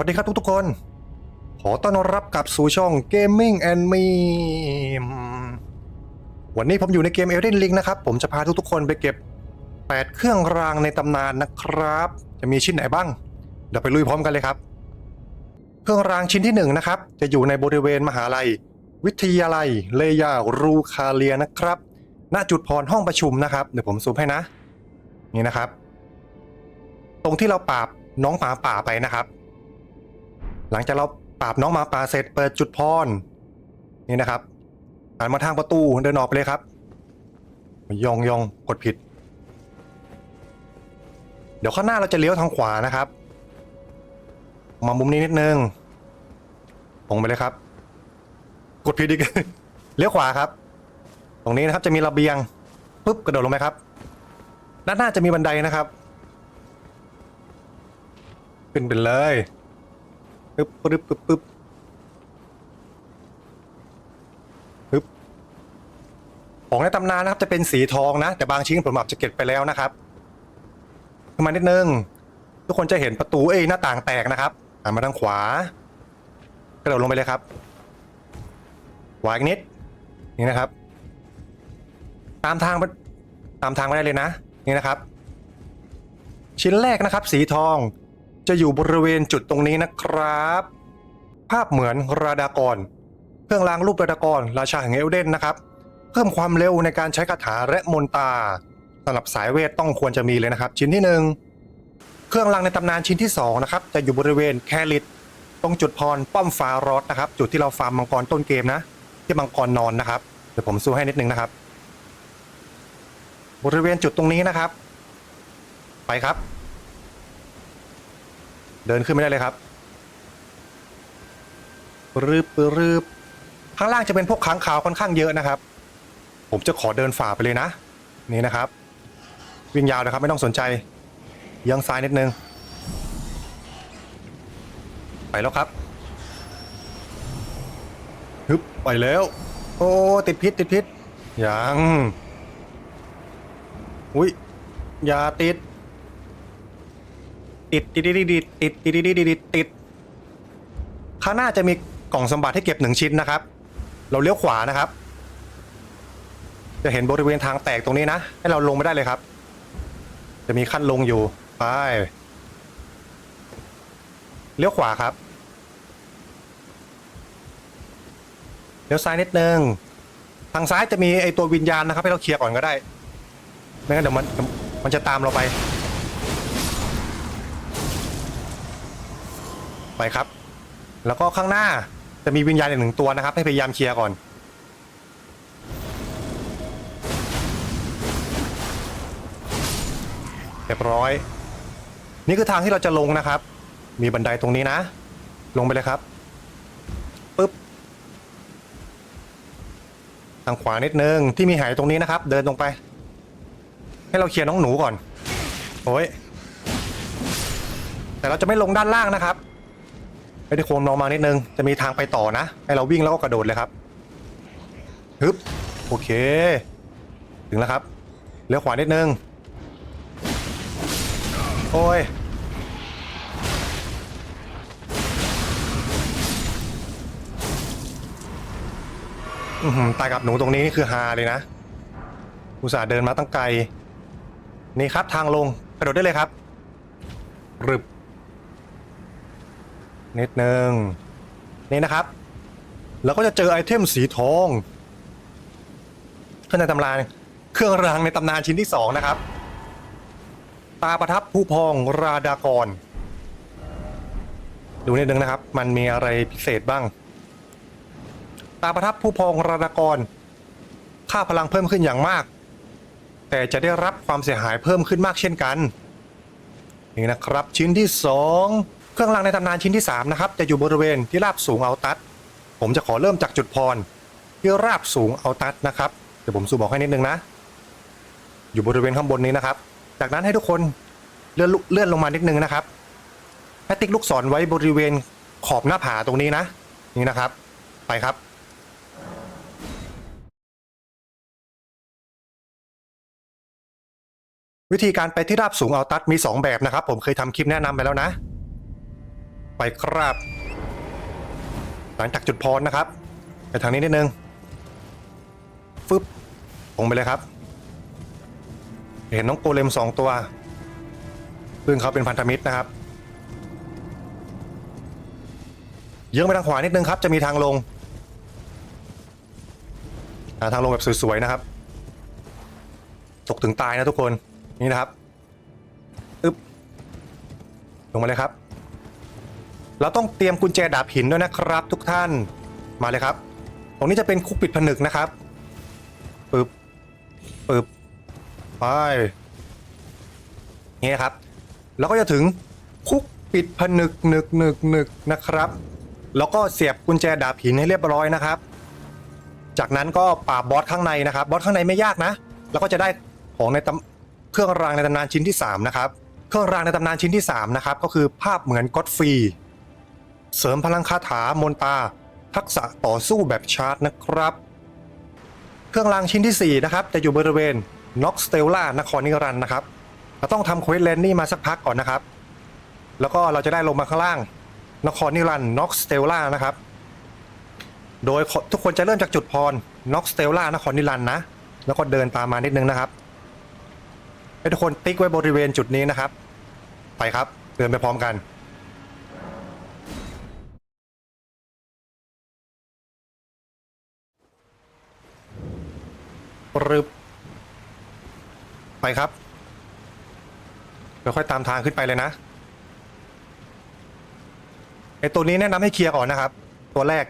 วัสดีครับทุกๆคน ขอต้อนรับกลับสู่ช่อง Gaming and Meme วันนี้ผมอยู่ในเกม Elden Ring นะครับ ผมจะพาทุกๆคนไปเก็บ 8 เครื่องรางในตำนานนะครับ จะมีชิ้นไหนบ้าง เดี๋ยวไปลุยพร้อมกันเลยครับ เครื่องรางชิ้นที่ 1 นะครับ จะอยู่ในบริเวณมหาลัย วิทยาลัยเลยารูคาเลียนะครับ ณจุดพรห้องประชุมนะครับ เดี๋ยวผมซูมให้นะ นี่นะครับ ตรงที่เราปราบน้องหมาป่าไปนะครับ หลังจากเราปราบน้องหมาป่าเสร็จเปิดจุดพรนี่นะครับหันมาทางประตูเดินออกไปเลยครับ ยองยองกดผิด เดี๋ยวข้างหน้าเราจะเลี้ยวทางขวานะครับ มามุมนี้นิดนึงตรงไปเลยครับ กดผิดอีกเลี้ยวขวาครับ ตรงนี้นะครับจะมีระเบียงปุ๊บกระโดดลงไปครับ ด้านหน้าจะมีบันไดนะครับ ขึ้นไปเลย ปึ๊บปึ๊บปึ๊บปึ๊บปึ๊บของในตำนานนะครับจะเป็นสีทองนะ แต่บางชิ้นผมอาจจะเก็บไปแล้วนะครับขึ้นมานิดนึง ทุกคนจะเห็นประตูเอ้ยหน้าต่างแตกนะครับหันมาทางขวากระโดดลงไปเลยครับขวาอีกนิดนี่นะครับ ตามทางไปตามทางไปได้เลยนะ นี่นะครับ ชิ้นแรกนะครับ สีทอง จะอยู่บริเวณจุดตรงนี้นะครับ ภาพเหมือนราดากร เครื่องรางรูปราดากร ราชาแห่งเอลเดนนะครับ เพิ่มความเร็วในการใช้คาถาและมนตาสำหรับสายเวทต้องควรจะมีเลยนะครับ ชิ้นที่หนึ่งเครื่องรางในตำนานชิ้นที่สองนะครับจะอยู่บริเวณแคลิตตรงจุดพรป้อมฟ้ารอดนะครับ จุดที่เราฟาร์มมังกรต้นเกมนะ ที่มังกรนอนนะครับเดี๋ยวผมซูมให้นิดนึงนะครับ บริเวณจุดตรงนี้นะครับ ไปครับ เดินขึ้นไม่ได้เลยครับรืบรืบข้างล่างจะเป็นพวกค้างคาวค่อนข้างเยอะนะครับ ผมจะขอเดินฝ่าไปเลยนะ นี่นะครับ วิ่งยาวนะครับไม่ต้องสนใจเอียังซ้ายนิดนึง ไปแล้วครับฮึบไปแล้ว โอ้ติดพิษติดพิษยังอุ้ยอย่าติด ติดติดติดติดติดติดติดติดติดติดข้างหน้าจะมีกล่องสมบัติให้เก็บหนึ่งชิ้นนะครับ เราเลี้ยวขวานะครับ จะเห็นบริเวณทางแตกตรงนี้นะ ให้เราลงไม่ได้เลยครับ จะมีขั้นลงอยู่ไปเลี้ยวขวาครับเลี้ยวซ้ายนิดนึงทางซ้ายจะมีไอตัววิญญาณนะครับ ให้เราเคลียร์ก่อนก็ได้ ไม่งั้นเดี๋ยวมันมันจะตามเราไป ไปครับ แล้วก็ข้างหน้าจะมีวิญญาณอีกหนึ่งตัวนะครับ ให้พยายามเคลียร์ก่อน เรียบร้อย นี่คือทางที่เราจะลงนะครับ มีบันไดตรงนี้นะ ลงไปเลยครับปึ๊บทางขวานิดนึงที่มีหายตรงนี้นะครับ เดินตรงไป ให้เราเคลียร์น้องหนูก่อนโอ้ยแต่เราจะไม่ลงด้านล่างนะครับ ไม่ได้โค้งนองมานิดนึง จะมีทางไปต่อนะ ให้เราวิ่งแล้วก็กระโดดเลยครับฮึบโอเค ถึงแล้วครับเลี้ยวขวานิดนึง โอ้ยหือตายกับหนูตรงนี้นี่คือฮาเลยนะ อุตส่าห์เดินมาตั้งไกล นี่ครับทางลง กระโดดได้เลยครับรึบ นิดนึงนี่นะครับ แล้วก็จะเจอไอเทมสีทองขึ้นในตำรานเครื่องรางในตำนานชิ้นที่สองนะครับ ตาประทับผู้พองราดากร ดูนิดนึงนะครับ มันมีอะไรพิเศษบ้าง ตาประทับผู้พองราดากร ค่าพลังเพิ่มขึ้นอย่างมาก แต่จะได้รับความเสียหายเพิ่มขึ้นมากเช่นกันนี่นะครับชิ้นที่2 เครื่องรางในตำนานชิ้นที่3นะครับจะอยู่บริเวณที่ราบสูงเอาตัด ผมจะขอเริ่มจากจุดพร ที่ราบสูงเอาตัดนะครับเดี๋ยวผมสูบอกให้นิดนึงนะ อยู่บริเวณข้างบนนี้นะครับ จากนั้นให้ทุกคนเลื่อนลุเลื่อนลงมานิดนึงนะครับให้ติ๊กลูกศรไว้บริเวณขอบหน้าผาตรงนี้นะ นี่นะครับ ไปครับวิธีการไปที่ราบสูงเอาตัดมี 2 แบบนะครับ ผมเคยทำคลิปแนะนำไปแล้วนะ ไปครับ หลังจากจุดพรนะครับ ไปทางนี้นิดนึงฟึบตรงไปเลยครับ เห็นน้องโกเลมสองตัว ซึ่งเขาเป็นพันธมิตรนะครับเยื้องไปทางขวานิดนึงครับ จะมีทางลงหาทางลงแบบสวยๆนะครับ ตกถึงตายนะทุกคนนี่นะครับอึ๊บลงมาเลยครับ เราต้องเตรียมกุญแจดาบหินด้วยนะครับ ทุกท่านมาเลยครับ ตรงนี้จะเป็นคุกปิดผนึกนะครับปึ๊บปึ๊บไปนี่ครับ แล้วก็จะถึงคุกปิดผนึกหนึกหนึกหนึกนะครับ แล้วก็เสียบกุญแจดาบหินให้เรียบร้อยนะครับ จากนั้นก็ปราบบอสข้างในนะครับ บอสข้างในไม่ยากนะ แล้วก็จะได้ของในตำเครื่องรางในตำนานชิ้นที่ 3 นะครับ เครื่องรางในตำนานชิ้นที่ 3 นะครับ ก็คือภาพเหมือนก็อดฟรี เสริมพลังคาถามนตา ทักษะต่อสู้แบบชาร์จนะครับ เครื่องรางชิ้นที่ 4 นะครับ จะอยู่บริเวณน็อกสเตลล่านครนิรันดร์นะครับเราต้องทำเควสเลนนี่มาสักพักก่อนนะครับ แล้วก็เราจะได้ลงมาข้างล่าง นครนิรันดร์น็อกสเตลล่านะครับ โดยทุกคนจะเริ่มจากจุดพรน็อกสเตลล่านครนิรันดร์นะ แล้วก็เดินตามมานิดนึงนะครับ ให้ทุกคนติ๊กไว้บริเวณจุดนี้นะครับ ไปครับ เดินไปพร้อมกัน ปรึบไปครับค่อยๆตามทางขึ้นไปเลยนะไอตัวนี้แนะนำให้เคลียร์ก่อนนะครับ ตัวแรก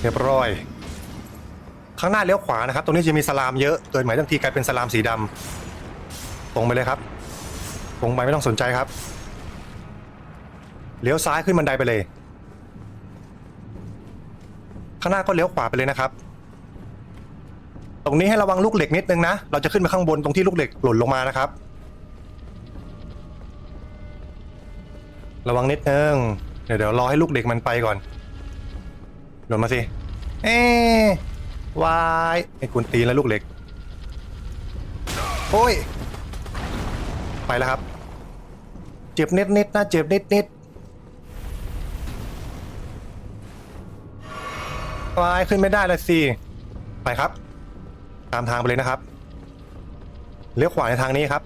เรียบร้อย ข้างหน้าเลี้ยวขวานะครับ ตรงนี้จะมีสลามเยอะเกิดหมายทันทีกลายเป็นสลามสีดำตรงไปเลยครับ ตรงไปไม่ต้องสนใจครับ เลี้ยวซ้ายขึ้นบันไดไปเลย ข้างหน้าก็เลี้ยวขวาไปเลยนะครับ ตรงนี้ให้ระวังลูกเหล็กนิดนึงนะ เราจะขึ้นไปข้างบนตรงที่ลูกเหล็กหล่นลงมานะครับ ระวังนิดนึง เดี๋ยวเดี๋ยวรอให้ลูกเหล็กมันไปก่อน หล่นมาสิ เอ๊วายไอ้กุนตีนแล้วลูกเหล็ก โอ้ย ไปแล้วครับ เจ็บนิดนิดนะเจ็บนิดนิด วายขึ้นไม่ได้ละสิไปครับ ตามทางไปเลยนะครับเลี้ยวขวาในทางนี้ครับ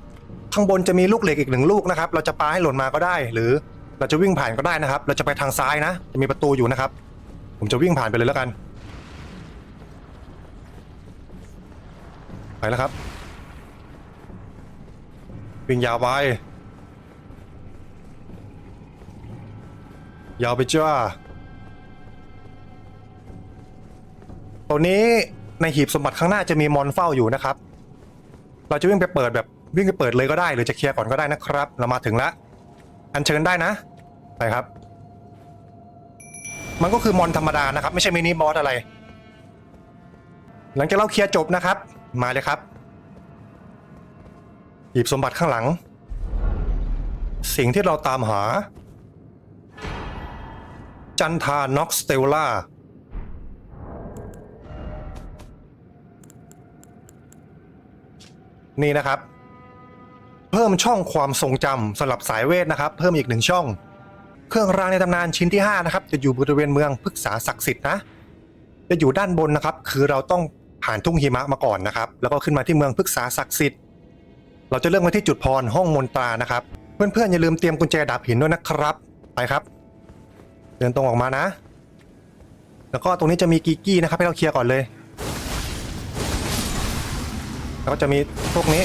ข้างบนจะมีลูกเหล็กอีกหนึ่งลูกนะครับ เราจะปาให้หล่นมาก็ได้ หรือเราจะวิ่งผ่านก็ได้นะครับ เราจะไปทางซ้ายนะ จะมีประตูอยู่นะครับ ผมจะวิ่งผ่านไปเลยแล้วกัน ไปแล้วครับ วิ่งยาวไป ยาวไปจ้า ตัวนี้ในหีบสมบัติข้างหน้าจะมีมอนเฝ้าอยู่นะครับ เราจะวิ่งไปเปิดแบบวิ่งไปเปิดเลยก็ได้หรือจะเคลียร์ก่อนก็ได้นะครับ เรามาถึงแล้วอัญเชิญได้นะไปครับ มันก็คือมอนธรรมดานะครับ ไม่ใช่มินิบอสอะไร หลังจากเราเคลียร์จบนะครับ มาเลยครับหยิบสมบัติข้างหลัง สิ่งที่เราตามหา จันทาน็อกสเตลล่า นี่นะครับ เพิ่มช่องความทรงจำสำหรับสายเวทนะครับ เพิ่มอีกหนึ่งช่อง เครื่องรางในตำนานชิ้นที่ 5 นะครับ จะอยู่บริเวณเมืองพฤกษาศักดิ์สิทธิ์นะจะอยู่ด้านบนนะครับ คือเราต้องผ่านทุ่งหิมะมาก่อนนะครับ แล้วก็ขึ้นมาที่เมืองพฤกษาศักดิ์สิทธิ์เราจะเลือกมาที่จุดพรห้องมนตรานะครับ เพื่อนๆอย่าลืมเตรียมกุญแจดาบหินด้วยนะครับไปครับ เดินตรงออกมานะ แล้วก็ตรงนี้จะมีกีกี้นะครับ ให้เราเคลียร์ก่อนเลย แล้วก็จะมีพวกนี้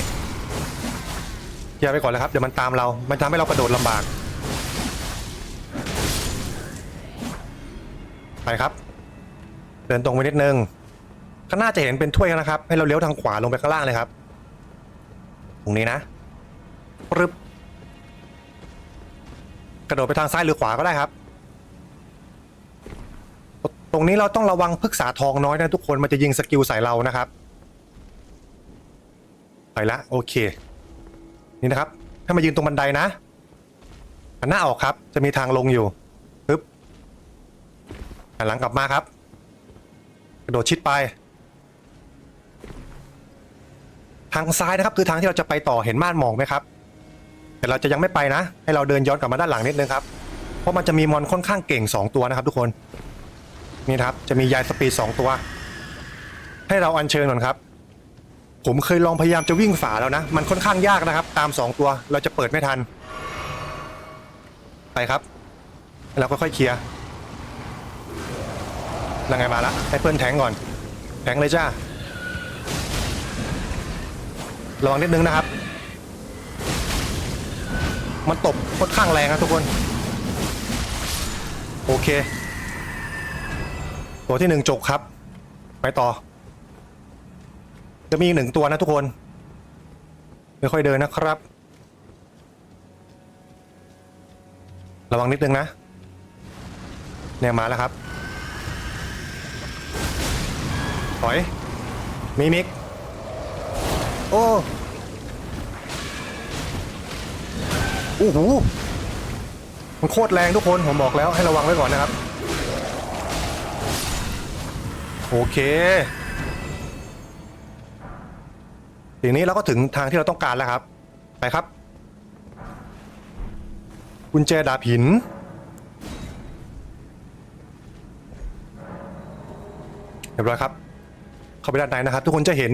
เคลียร์ไปก่อนเลยครับ เดี๋ยวมันตามเรา มันทำให้เรากระโดดลำบาก ไปครับ เดินตรงไปนิดนึง ข้างหน้าจะเห็นเป็นถ้วยนะครับ ให้เราเลี้ยวทางขวาลงไปข้างล่างเลยครับ ตรงนี้นะปึ๊บกระโดดไปทางซ้ายหรือขวาก็ได้ครับ ตรงนี้เราต้องระวังพึกษาทองน้อยนะทุกคน มันจะยิงสกิลใส่เรานะครับ ไปละโอเค นี่นะครับให้มายืนตรงบันไดนะหันหน้าออกครับ จะมีทางลงอยู่ปึ๊บหันหลังกลับมาครับ กระโดดชิดไป ทางซ้ายนะครับ คือทางที่เราจะไปต่อเห็นม่านหมอกไหมครับ แต่เราจะยังไม่ไปนะ ให้เราเดินย้อนกลับมาด้านหลังนิดนึงครับ เพราะมันจะมีมอนค่อนข้างเก่ง 2 ตัวนะครับ ทุกคน นี่ครับ จะมียายสปีด2ตัว ให้เราอัญเชิญก่อนครับ ผมเคยลองพยายามจะวิ่งฝาแล้วนะ มันค่อนข้างยากนะครับ ตาม2ตัวเราจะเปิดไม่ทัน ไปครับเราก็ค่อยๆเคลียร์ยังไงมาละให้เพื่อนแทงก่อน แทงเลยจ้าระวังนิดนึงนะครับ มันตบค่อนข้างแรงครับทุกคน โอเค ตัวที่หนึ่งจบครับ ไปต่อ จะมีอีกหนึ่งตัวนะทุกคนไม่ค่อยเดินนะครับ ระวังนิดนึงนะ เนี่ยมาแล้วครับ ถอย มีมิก โอ้โอ้โหมันโคตรแรงทุกคน ผมบอกแล้วให้ระวังไว้ก่อนนะครับ โอเค ทีนี้เราก็ถึงทางที่เราต้องการแล้วครับ ไปครับ กุญแจดาบหิน เรียบร้อยครับ เข้าไปด้านในนะครับ ทุกคนจะเห็น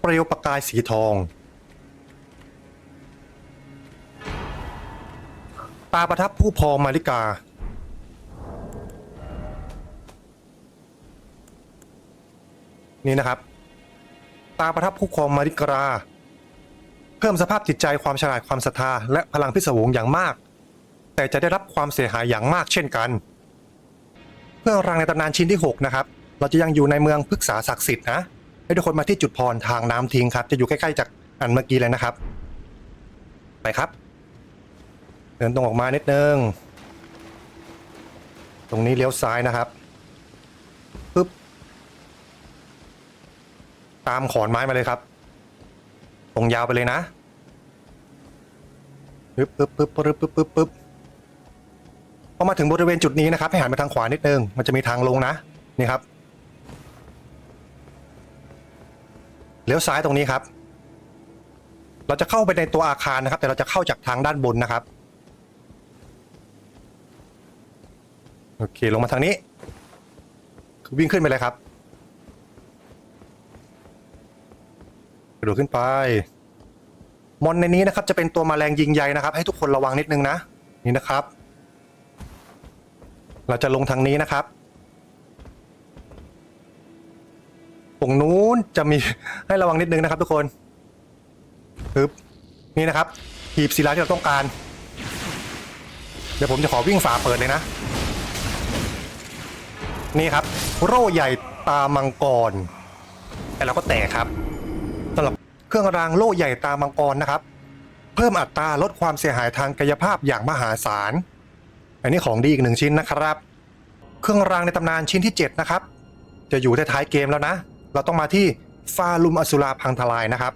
เปลวประกายสีทองตาประทับผู้พองมาริกา นี่นะครับ ตาประทับผู้ครองมาริกรา เพิ่มสภาพจิตใจความฉลาดความศรัทธาและพลังพิศวงอย่างมาก แต่จะได้รับความเสียหายอย่างมากเช่นกัน เพื่อรางในตำนานชิ้นที่ 6 นะครับ เราจะยังอยู่ในเมืองพฤกษาศักดิ์สิทธิ์นะให้ทุกคนมาที่จุดพรทางน้ำทิ้งครับ จะอยู่ใกล้ๆจากอันเมื่อกี้เลยนะครับ ไปครับ เดินตรงออกมานิดนึง ตรงนี้เลี้ยวซ้ายนะครับ ตามขอนไม้มาเลยครับ ตรงยาวไปเลยนะปึ๊บปึ๊บปึ๊บปึ๊บปึ๊บปึ๊บปึ๊บพอมาถึงบริเวณจุดนี้นะครับ ให้หันไปทางขวานิดนึง มันจะมีทางลงนะ นี่ครับ เลี้ยวซ้ายตรงนี้ครับ เราจะเข้าไปในตัวอาคารนะครับ แต่เราจะเข้าจากทางด้านบนนะครับ โอเค ลงมาทางนี้วิ่งขึ้นไปเลยครับ กระโดดขึ้นไป มอนในนี้นะครับ จะเป็นตัวมแมลงยิงใยนะครับ ให้ทุกคนระวังนิดนึงนะ นี่นะครับ เราจะลงทางนี้นะครับตรงนู้นจะมีให้ระวังนิดนึงนะครับ ทุกคนปึ๊บนี่นะครับหีบศิลาที่เราต้องการ เดี๋ยวผมจะขอวิ่งฝาเปิดเลยนะ นี่ครับ โร่ใหญ่ตามังกรแต่เราก็แตกครับ สำหรับเครื่องรางโล่ใหญ่ตามังกรนะครับ เพิ่มอัตราลดความเสียหายทางกายภาพอย่างมหาศาล อันนี้ของดีอีกหนึ่งชิ้นนะครับ เครื่องรางในตำนานชิ้นที่ 7 นะครับ จะอยู่ท้ายๆเกมแล้วนะ เราต้องมาที่ฟาลุมอสุราพังทลายนะครับ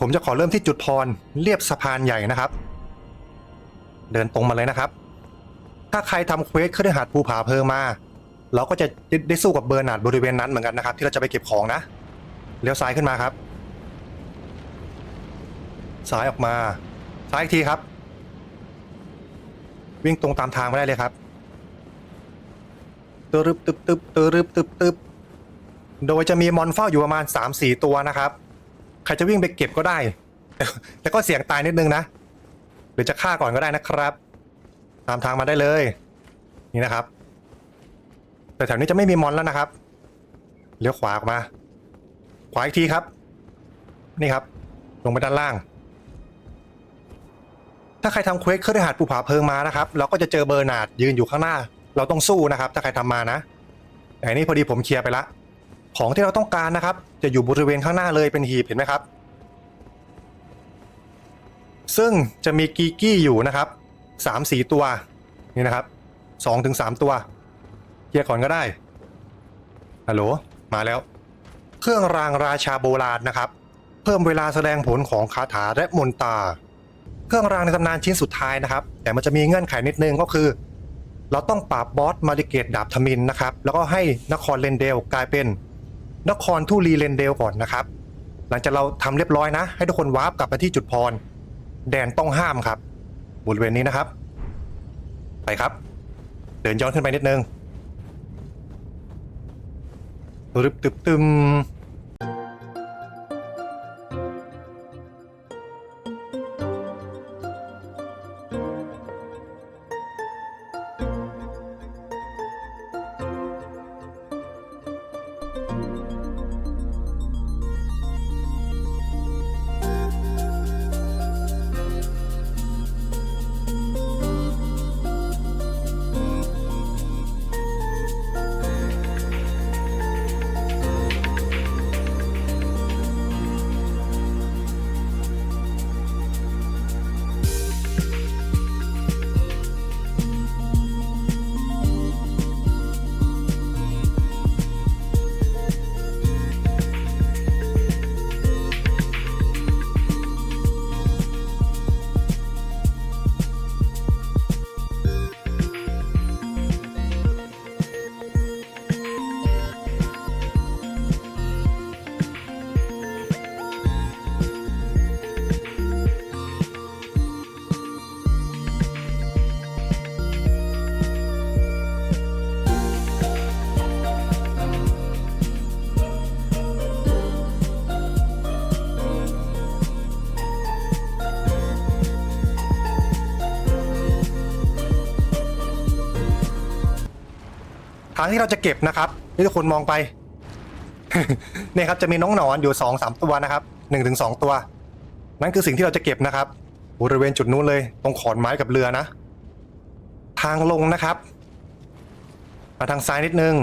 ผมจะขอเริ่มที่จุดพรเรียบสะพานใหญ่นะครับ เดินตรงมาเลยนะครับ ถ้าใครทำเควสเครือหัดภูผาเพลิงมา เราก็จะได้สู้กับเบอร์นาร์ดบริเวณนั้นเหมือนกันนะครับ ที่เราจะไปเก็บของนะ เลี้ยวซ้ายขึ้นมาครับ ซ้ายออกมา ซ้ายอีกทีครับ วิ่งตรงตามทางไม่ได้เลยครับตึบตึบตึบตึบตึบตึบโดยจะมีมอนเฝ้าอยู่ประมาณ3-4ตัวนะครับ ใครจะวิ่งไปเก็บก็ได้แต่แต่ก็เสี่ยงตายนิดนึงนะ หรือจะฆ่าก่อนก็ได้นะครับ ตามทางมาได้เลย นี่นะครับ แต่แถวนี้จะไม่มีมอนแล้วนะครับ เลี้ยวขวาออกมา ขวาอีกทีครับ นี่ครับ ลงไปด้านล่าง ถ้าใครทำเควสเครือหาดปูผาเพิงมานะครับ เราก็จะเจอเบอร์นาร์ดยืนอยู่ข้างหน้า เราต้องสู้นะครับ ถ้าใครทำมานะแต่อันนี้พอดีผมเคลียร์ไปละ ของที่เราต้องการนะครับ จะอยู่บริเวณข้างหน้าเลยเป็นหีบเห็นไหมครับ ซึ่งจะมีกีกี้อยู่นะครับสามสี่ตัวนี่นะครับสองถึงสามตัวเคลียร์ก่อนก็ได้ฮัลโหลมาแล้ว เครื่องรางราชาโบราณนะครับ เพิ่มเวลาแสดงผลของคาถาและมนตา เครื่องรางในตำนานชิ้นสุดท้ายนะครับ แต่มันจะมีเงื่อนไขนิดนึงก็คือ เราต้องปราบบอสมาริเกตดาบทมินนะครับ แล้วก็ให้นครเลนเดลกลายเป็น นครทูรีเลนเดลก่อนนะครับ หลังจากเราทำเรียบร้อยนะ ให้ทุกคนวาร์ปกลับไปที่จุดพร แดนต้องห้ามครับบริเวณนี้นะครับ ไปครับ เดินย้อนขึ้นไปนิดนึงตึบตึบตึม ทางที่เราจะเก็บนะครับที่ทุกคนมองไป เนี่ยครับจะมีน้องหนอนอยู่สองสามตัวนะครับหนึ่งถึงสองตัว นั่นคือสิ่งที่เราจะเก็บนะครับ บริเวณจุดนู้นเลย ตรงขอนไม้กับเรือนะ ทางลงนะครับมาทางซ้ายนิดนึง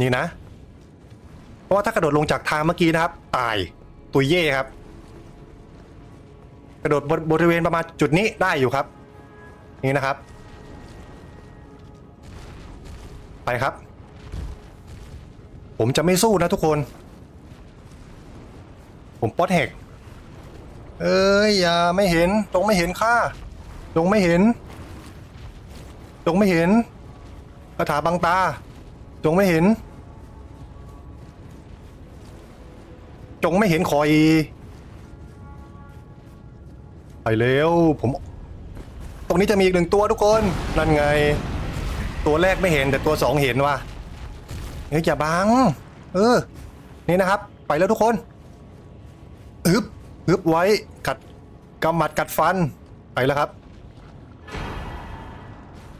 นี่นะ เพราะว่าถ้ากระโดดลงจากทางเมื่อกี้นะครับ ตายตุยเย่ครับ กระโดดบบริเวณประมาณจุดนี้ได้อยู่ครับ นี่นะครับ ไปครับ ผมจะไม่สู้นะทุกคน ผมป๊อตแหกเอ้ยอย่าไม่เห็นตรงไม่เห็นค่าตรงไม่เห็นตรงไม่เห็นคาถาบังตาจงไม่เห็น จงไม่เห็นคอยไปเร็วผม ตรงนี้จะมีอีกหนึ่งตัวทุกคน นั่นไง ตัวแรกไม่เห็นแต่ตัวสองเห็นว่ะเฮ้ยอย่าบัง เออ นี่นะครับ ไปแล้วทุกคนอึบอึบไว้กัดกำหมัดกัดฟันไปแล้วครับ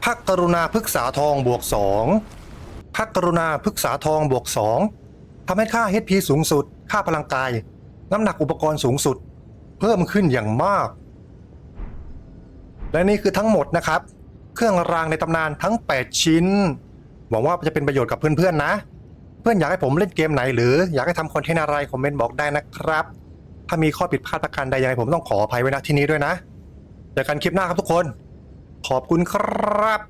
พักกรุณาพฤกษาทองบวกสองพักกรุณาพฤกษาทองบวกสองทำให้ค่า HP สูงสุด ค่าพลังกาย น้ำหนักอุปกรณ์สูงสุด เพิ่มขึ้นอย่างมาก และนี่คือทั้งหมดนะครับ เครื่องรางในตำนานทั้ง 8 ชิ้น หวังว่าจะเป็นประโยชน์กับเพื่อนๆนะ เพื่อนอยากให้ผมเล่นเกมไหนหรืออยากให้ทำคอนเทนต์อะไรคอมเมนต์บอกได้นะครับ ถ้ามีข้อผิดพลาดประการใดยังไงผมต้องขออภัยไว้ณที่นี้ด้วยนะเจอกันคลิปหน้าครับทุกคน ขอบคุณครับ